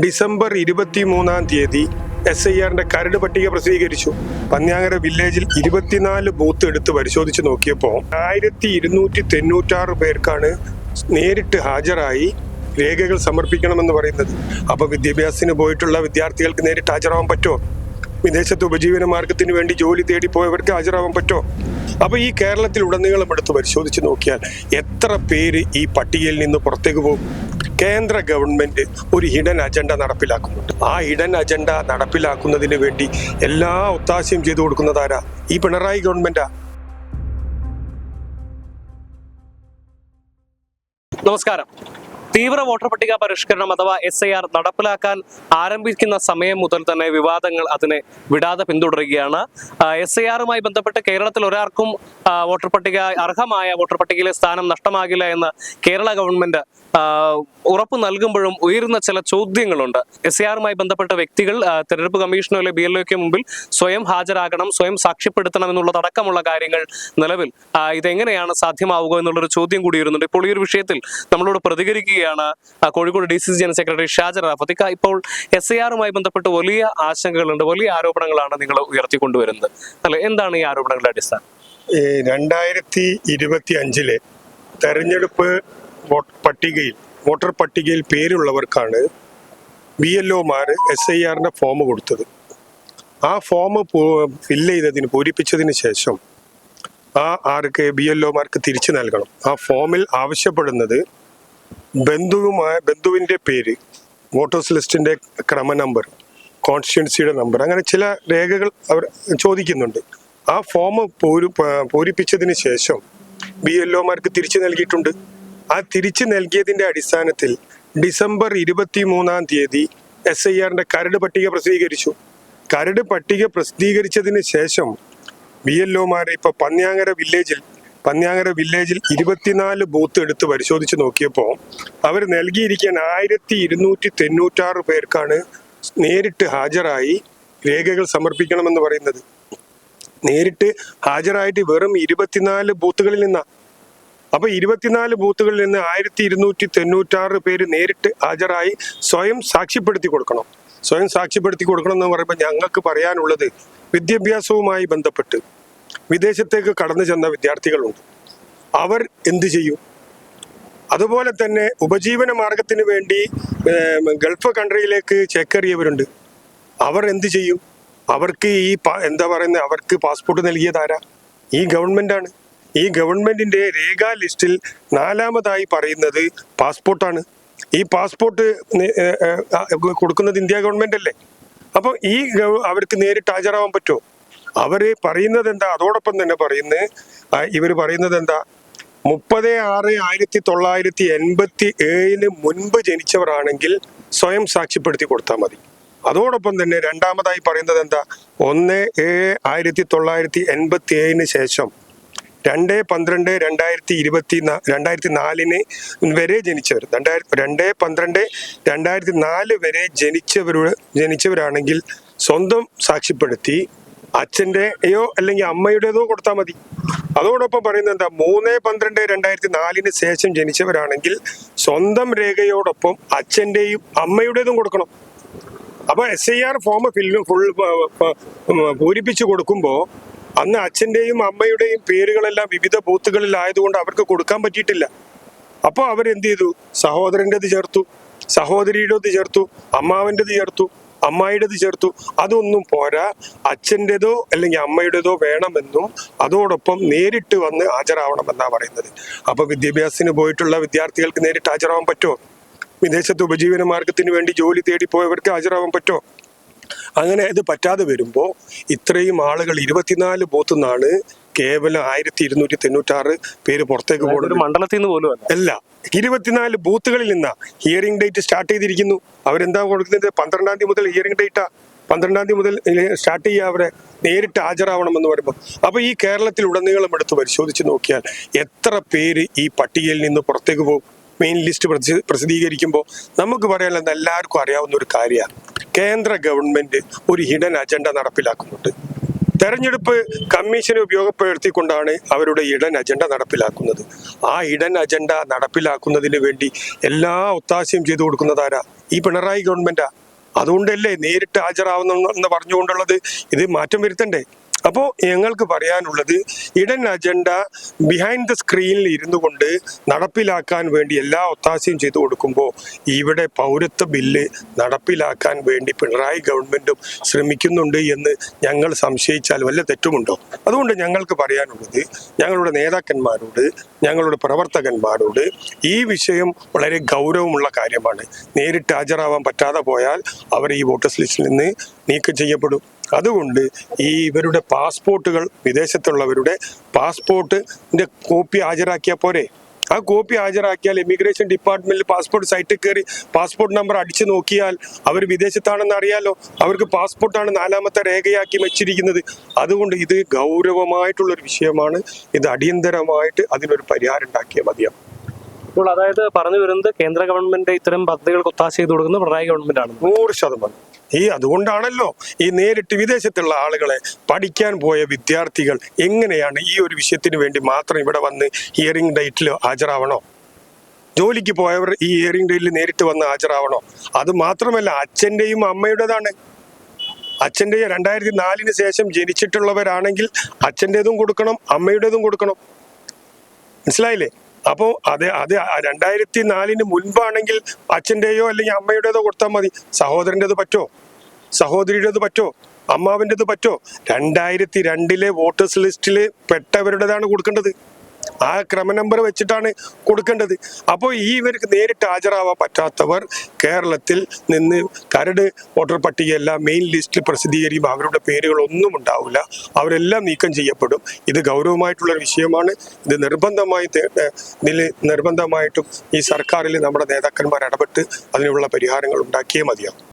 December ഇരുപത്തി മൂന്നാം തീയതി എസ് ഐ ആറിന്റെ കരട് പട്ടിക പ്രസിദ്ധീകരിച്ചു. പന്ന്യാങ്കര വില്ലേജിൽ ഇരുപത്തിനാല് ബൂത്ത് എടുത്ത് പരിശോധിച്ച് നോക്കിയപ്പോൾ ആയിരത്തി ഇരുന്നൂറ്റി തൊണ്ണൂറ്റാറ് പേർക്കാണ് നേരിട്ട് ഹാജരായി രേഖകൾ സമർപ്പിക്കണമെന്ന് പറയുന്നത്. അപ്പൊ വിദ്യാഭ്യാസത്തിന് പോയിട്ടുള്ള വിദ്യാർത്ഥികൾക്ക് നേരിട്ട് ഹാജരാവാൻ പറ്റുമോ? വിദേശത്ത് ഉപജീവന മാർഗത്തിന് വേണ്ടി ജോലി തേടി പോയവർക്ക് ഹാജരാവാൻ പറ്റുമോ? അപ്പൊ ഈ കേരളത്തിൽ ഉടനീളം എടുത്ത് പരിശോധിച്ച് നോക്കിയാൽ എത്ര പേര് ഈ പട്ടികയിൽ നിന്ന് പുറത്തേക്ക് പോകും? കേന്ദ്ര ഗവൺമെന്റ് ഒരു ഹിഡൻ അജണ്ട നടപ്പിലാക്കുന്നുണ്ട്. ആ ഹിഡൻ അജണ്ട നടപ്പിലാക്കുന്നതിന് വേണ്ടി എല്ലാ ഒത്താശയും ചെയ്തു കൊടുക്കുന്നതാരാ ഈ പിണറായി ഗവൺമെന്റാ. നമസ്കാരം. തീവ്ര വോട്ടർ പട്ടിക പരിഷ്കരണം അഥവാ എസ് ഐ ആർ നടപ്പിലാക്കാൻ ആരംഭിക്കുന്ന സമയം മുതൽ തന്നെ വിവാദങ്ങൾ അതിനെ വിടാതെ പിന്തുടരുകയാണ്. എസ് ഐ ആറുമായി ബന്ധപ്പെട്ട് കേരളത്തിൽ ഒരാൾക്കും വോട്ടർ പട്ടിക അർഹമായ വോട്ടർ പട്ടികയിലെ സ്ഥാനം നഷ്ടമാകില്ല എന്ന് കേരള ഗവൺമെന്റ് ഉറപ്പ് നൽകുമ്പോഴും ഉയരുന്ന ചില ചോദ്യങ്ങളുണ്ട്. എസ് ഐ ആറുമായി ബന്ധപ്പെട്ട വ്യക്തികൾ തെരഞ്ഞെടുപ്പ് കമ്മീഷനോ അല്ലെങ്കിൽ ബി എൽ ഒക്ക് മുമ്പിൽ സ്വയം ഹാജരാകണം സ്വയം സാക്ഷ്യപ്പെടുത്തണം എന്നുള്ളതടക്കമുള്ള കാര്യങ്ങൾ നിലവിൽ ഇതെങ്ങനെയാണ് സാധ്യമാവുക എന്നുള്ളൊരു ചോദ്യം കൂടി വരുന്നുണ്ട് ഇപ്പോൾ ഈ ഒരു വിഷയത്തിൽ നമ്മളോട് പ്രതികരിക്കുകയാണ് ആ, Kozhikode D C C general secretary Shajar Rafathi. ഇപ്പോൾ എസ് ഐ ആറുമായി ബന്ധപ്പെട്ട് വലിയ ആശങ്കകളുണ്ട് വലിയ ആരോപണങ്ങളാണ് നിങ്ങൾ ഉയർത്തിക്കൊണ്ടുവരുന്നത്. അല്ലെ എന്താണ് ഈ ആരോപണങ്ങളുടെ അടിസ്ഥാനം? ഈ രണ്ടായിരത്തി ഇരുപത്തി അഞ്ചിലെ തെരഞ്ഞെടുപ്പ് പട്ടികയിൽ വോട്ടർ പട്ടികയിൽ പേരുള്ളവർക്കാണ് ബി എൽ ഒമാർ എസ് ഐ ആറിന്റെ ഫോം കൊടുത്തത്. ആ ഫോം ഫില്ല് ചെയ്തതിന് പൂരിപ്പിച്ചതിന് ശേഷം ആ ആർക്ക് ബി എൽ ഒമാർക്ക് തിരിച്ചു നൽകണം. ആ ഫോമിൽ ആവശ്യപ്പെടുന്നത് ബന്ധുവുമായ ബന്ധുവിന്റെ പേര് വോട്ടേഴ്സ് ലിസ്റ്റിന്റെ ക്രമ നമ്പർ കോൺസ്റ്റിറ്റ്യൻസിയുടെ നമ്പർ അങ്ങനെ ചില രേഖകൾ അവർ ചോദിക്കുന്നുണ്ട്. ആ ഫോം പൂരി പൂരിപ്പിച്ചതിന് ശേഷം ബി എൽ ഒമാർക്ക് തിരിച്ചു നൽകിയിട്ടുണ്ട്. ആ തിരിച്ചു നൽകിയതിന്റെ അടിസ്ഥാനത്തിൽ ഡിസംബർ ഇരുപത്തി മൂന്നാം തീയതി എസ് ഐ ആറിന്റെ കരട് പട്ടിക പ്രസിദ്ധീകരിച്ചു. കരട് പട്ടിക പ്രസിദ്ധീകരിച്ചതിന് ശേഷം ബി എൽ ഇപ്പോൾ പന്ന്യാങ്ങര വില്ലേജിൽ പന്യാങ്ങര വില്ലേജിൽ ഇരുപത്തിനാല് ബൂത്ത് എടുത്ത് പരിശോധിച്ച് നോക്കിയപ്പോൾ അവർ നൽകിയിരിക്കാൻ ആയിരത്തി ഇരുന്നൂറ്റി തൊണ്ണൂറ്റാറ് പേർക്കാണ് നേരിട്ട് ഹാജരായി രേഖകൾ സമർപ്പിക്കണമെന്ന് പറയുന്നത്. നേരിട്ട് ഹാജരായിട്ട് വെറും ഇരുപത്തിനാല് ബൂത്തുകളിൽ നിന്നാ. അപ്പൊ ഇരുപത്തിനാല് ബൂത്തുകളിൽ നിന്ന് ആയിരത്തി ഇരുന്നൂറ്റി തൊണ്ണൂറ്റാറ് പേര് നേരിട്ട് ഹാജരായി സ്വയം സാക്ഷ്യപ്പെടുത്തി കൊടുക്കണം. സ്വയം സാക്ഷ്യപ്പെടുത്തി കൊടുക്കണം എന്ന് പറയുമ്പോൾ ഞങ്ങൾക്ക് പറയാനുള്ളത് വിദ്യാഭ്യാസവുമായി ബന്ധപ്പെട്ട്. വിദേശത്തേക്ക് കടന്നു ചെന്ന വിദ്യാർത്ഥികളുണ്ട്. അവർ എന്തു ചെയ്യും? അതുപോലെ തന്നെ ഉപജീവന മാർഗത്തിന് വേണ്ടി ഗൾഫ് കൺട്രിയിലേക്ക് ചേക്കേറിയവരുണ്ട്. അവർ എന്തു ചെയ്യും? അവർക്ക് ഈ എന്താ പറയുന്നത് അവർക്ക് പാസ്പോർട്ട് നൽകിയതാരാ ഈ ഗവൺമെന്റാണ്. ഈ ഗവൺമെന്റിന്റെ രേഖാ ലിസ്റ്റിൽ നാലാമതായി പറയുന്നത് പാസ്പോർട്ടാണ്. ഈ പാസ്പോർട്ട് കൊടുക്കുന്നത് ഇന്ത്യ ഗവൺമെന്റ് അല്ലേ അപ്പോൾ ഈ അവർക്ക് നേരിട്ട് ഹാജരാവാൻ പറ്റുമോ? അവർ പറയുന്നത് എന്താ? അതോടൊപ്പം തന്നെ പറയുന്നത് ഇവർ പറയുന്നത് എന്താ? മുപ്പത് ആറ് ആയിരത്തി തൊള്ളായിരത്തി എൺപത്തി ഏഴിന് മുൻപ് ജനിച്ചവരാണെങ്കിൽ സ്വയം സാക്ഷ്യപ്പെടുത്തി കൊടുത്താൽ മതി. അതോടൊപ്പം തന്നെ രണ്ടാമതായി പറയുന്നത് എന്താ? ഒന്ന് ഏഴ് ആയിരത്തി തൊള്ളായിരത്തി എൺപത്തി ഏഴിന് ശേഷം രണ്ട് പന്ത്രണ്ട് രണ്ടായിരത്തി ഇരുപത്തി രണ്ടായിരത്തി നാലിന് വരെ ജനിച്ചവർ രണ്ടായിരത്തി രണ്ട് പന്ത്രണ്ട് രണ്ടായിരത്തി നാല് വരെ ജനിച്ചവരോട് ജനിച്ചവരാണെങ്കിൽ സ്വന്തം സാക്ഷ്യപ്പെടുത്തി അച്ഛന്റെയോ അല്ലെങ്കിൽ അമ്മയുടേതോ കൊടുത്താൽ മതി. അതോടൊപ്പം പറയുന്നത് എന്താ? മൂന്ന് പന്ത്രണ്ട് രണ്ടായിരത്തി നാലിന് ശേഷം ജനിച്ചവരാണെങ്കിൽ സ്വന്തം രേഖയോടൊപ്പം അച്ഛന്റെയും അമ്മയുടേതും കൊടുക്കണം. അപ്പൊ S I R form fill full പൂരിപ്പിച്ചു കൊടുക്കുമ്പോൾ അന്ന് അച്ഛന്റെയും അമ്മയുടെയും പേരുകളെല്ലാം വിവിധ ബൂത്തുകളിൽ ആയതുകൊണ്ട് അവർക്ക് കൊടുക്കാൻ പറ്റിയിട്ടില്ല. അപ്പോൾ അവരെന്ത് ചെയ്തു? സഹോദരന്റെത് ചേർത്തു. സഹോദരിയുടേത് ചേർത്തു. അമ്മാവന്റെത് ചേർത്തു. അമ്മായിടേത് ചേർത്തു. അതൊന്നും പോരാ. അച്ഛന്റെതോ അല്ലെങ്കിൽ അമ്മയുടേതോ വേണമെന്നും അതോടൊപ്പം നേരിട്ട് വന്ന് ഹാജരാവണമെന്നാണ് പറയുന്നത്. അപ്പൊ വിദ്യാഭ്യാസത്തിന് പോയിട്ടുള്ള വിദ്യാർത്ഥികൾക്ക് നേരിട്ട് ഹാജരാവാൻ പറ്റുമോ? വിദേശത്ത് ഉപജീവന മാർഗത്തിന് വേണ്ടി ജോലി തേടി പോയവർക്ക് ഹാജരാവാൻ പറ്റുമോ? അങ്ങനെ ഇത് പറ്റാതെ വരുമ്പോൾ ഇത്രയും ആളുകൾ ഇരുപത്തിനാല് ബൂത്ത് നിന്നാണ് കേവലം ആയിരത്തി ഇരുന്നൂറ്റി തൊണ്ണൂറ്റാറ് പേര് പുറത്തേക്ക് പോകുന്നത് മണ്ഡലത്തിൽ നിന്ന് പോലും അല്ല. ഇരുപത്തിനാല് ബൂത്തുകളിൽ നിന്നാ ഹിയറിംഗ് ഡേറ്റ് സ്റ്റാർട്ട് ചെയ്തിരിക്കുന്നു. അവരെന്താ കൊടുക്കുന്നത്? പന്ത്രണ്ടാം തീയതി മുതൽ ഹിയറിംഗ് ഡേറ്റാ പന്ത്രണ്ടാം തീയതി മുതൽ സ്റ്റാർട്ട് ചെയ്യുക അവരെ നേരിട്ട് ഹാജരാവണമെന്ന് പറയുമ്പോൾ അപ്പൊ ഈ കേരളത്തിൽ ഉടനീളം എടുത്ത് പരിശോധിച്ച് നോക്കിയാൽ എത്ര പേര് ഈ പട്ടികയിൽ നിന്ന് പുറത്തേക്ക് പോകും? മെയിൻ ലിസ്റ്റ് പ്രസി- പ്രസിദ്ധീകരിക്കുമ്പോൾ നമുക്ക് പറയാനുള്ളത് എല്ലാവർക്കും അറിയാവുന്ന ഒരു കാര്യമാണ്. കേന്ദ്ര ഗവൺമെന്റ് ഒരു ഹിഡൻ അജണ്ട നടപ്പിലാക്കുന്നുണ്ട്. തെരഞ്ഞെടുപ്പ് കമ്മീഷനെ ഉപയോഗപ്പെടുത്തിക്കൊണ്ടാണ് അവരുടെ ഇടൻ അജണ്ട നടപ്പിലാക്കുന്നത്. ആ ഇടൻ അജണ്ട നടപ്പിലാക്കുന്നതിന് വേണ്ടി എല്ലാ ഒത്താശയും ചെയ്തു കൊടുക്കുന്നതാരാ ഈ പിണറായി ഗവൺമെന്റാ. അതുകൊണ്ടല്ലേ നേരിട്ട് ഹാജരാവുന്ന പറഞ്ഞുകൊണ്ടുള്ളത്? ഇത് മാറ്റം വരുത്തണ്ടേ? അപ്പോൾ ഞങ്ങൾക്ക് പറയാനുള്ളത് ഇടൻ അജണ്ട ബിഹൈൻഡ് ദ സ്ക്രീനിൽ ഇരുന്നു കൊണ്ട് നടപ്പിലാക്കാൻ വേണ്ടി എല്ലാ ഒത്താശയും ചെയ്തു കൊടുക്കുമ്പോൾ ഇവിടെ പൗരത്വ ബില്ല് നടപ്പിലാക്കാൻ വേണ്ടി പിണറായി ഗവൺമെന്റും ശ്രമിക്കുന്നുണ്ട് എന്ന് ഞങ്ങൾ സംശയിച്ചാൽ വല്ല തെറ്റുമുണ്ടോ? അതുകൊണ്ട് ഞങ്ങൾക്ക് പറയാനുള്ളത് ഞങ്ങളുടെ നേതാക്കന്മാരോട് ഞങ്ങളുടെ പ്രവർത്തകന്മാരോട് ഈ വിഷയം വളരെ ഗൗരവമുള്ള കാര്യമാണ്. നേരിട്ട് ഹാജരാവാൻ പറ്റാതെ പോയാൽ അവർ ഈ വോട്ടേഴ്സ് ലിസ്റ്റിൽ നിന്ന് നീക്കം ചെയ്യപ്പെടും. അതുകൊണ്ട് ഈ ഇവരുടെ പാസ്പോർട്ടുകൾ വിദേശത്തുള്ളവരുടെ പാസ്പോർട്ടിന്റെ കോപ്പി ഹാജരാക്കിയാൽ പോരെ. ആ കോപ്പി ഹാജരാക്കിയാൽ ഇമിഗ്രേഷൻ ഡിപ്പാർട്ട്മെന്റിൽ പാസ്പോർട്ട് സൈറ്റിൽ കയറി പാസ്പോർട്ട് നമ്പർ അടിച്ചു നോക്കിയാൽ അവർ വിദേശത്താണെന്ന് അറിയാലോ. അവർക്ക് പാസ്പോർട്ടാണ് നാലാമത്തെ രേഖയാക്കി വെച്ചിരിക്കുന്നത്. അതുകൊണ്ട് ഇത് ഗൗരവമായിട്ടുള്ള ഒരു വിഷയമാണ്. ഇത് അടിയന്തരമായിട്ട് അതിനൊരു പരിഹാരം ഉണ്ടാക്കിയാൽ മതിയാവും. ഇപ്പോൾ അതായത് പറഞ്ഞു വരുന്നത് കേന്ദ്ര ഗവൺമെന്റ് ഇത്തരം പദ്ധതികൾക്ക് ഒത്താശ ചെയ്തു കൊടുക്കുന്ന പിണറായി ഗവൺമെന്റ് ആണ് നൂറ് ശതമാനം. ഈ അതുകൊണ്ടാണല്ലോ ഈ നേരിട്ട് വിദേശത്തുള്ള ആളുകളെ പഠിക്കാൻ പോയ വിദ്യാർത്ഥികൾ എങ്ങനെയാണ് ഈ ഒരു വിഷയത്തിന് വേണ്ടി മാത്രം ഇവിടെ വന്ന് ഹിയറിംഗ് ഡേറ്റിൽ ഹാജരാവണോ? ജോലിക്ക് പോയവർ ഈ ഹിയറിംഗ് ഡേറ്റിൽ നേരിട്ട് വന്ന് ഹാജരാവണോ? അത് മാത്രമല്ല അച്ഛന്റെയും അമ്മയുടേതാണ്. അച്ഛന്റെ രണ്ടായിരത്തി നാലിന് ശേഷം ജനിച്ചിട്ടുള്ളവരാണെങ്കിൽ അച്ഛന്റെതും കൊടുക്കണം അമ്മയുടേതും കൊടുക്കണം. മനസ്സിലായില്ലേ? അപ്പോൾ അത് അത് രണ്ടായിരത്തി നാലിന് മുൻപാണെങ്കിൽ അച്ഛന്റെയോ അല്ലെങ്കിൽ അമ്മയുടേതോ കൊടുത്താൽ മതി. സഹോദരന്റെത് പറ്റോ? സഹോദരിയുടേത് പറ്റോ? അമ്മാവിന്റെത് പറ്റോ? രണ്ടായിരത്തി രണ്ടിലെ വോട്ടേഴ്സ് ലിസ്റ്റിൽ പെട്ടവരുടേതാണ് കൊടുക്കേണ്ടത്. ആ ക്രമ നമ്പർ വെച്ചിട്ടാണ് കൊടുക്കേണ്ടത്. അപ്പോൾ ഈ ഇവർക്ക് നേരിട്ട് ഹാജരാവാൻ പറ്റാത്തവർ കേരളത്തിൽ നിന്ന് കരട് വോട്ടർ പട്ടികയല്ല മെയിൻ ലിസ്റ്റിൽ പ്രസിദ്ധീകരിക്കുമ്പോൾ അവരുടെ പേരുകളൊന്നും ഉണ്ടാവില്ല. അവരെല്ലാം നീക്കം ചെയ്യപ്പെടും. ഇത് ഗൗരവമായിട്ടുള്ളൊരു വിഷയമാണ്. ഇത് നിർബന്ധമായി നിർബന്ധമായിട്ടും ഈ സർക്കാരിൽ നമ്മുടെ നേതാക്കന്മാർ ഇടപെട്ട് അതിനുള്ള പരിഹാരങ്ങൾ ഉണ്ടാക്കിയേ മതിയാവും.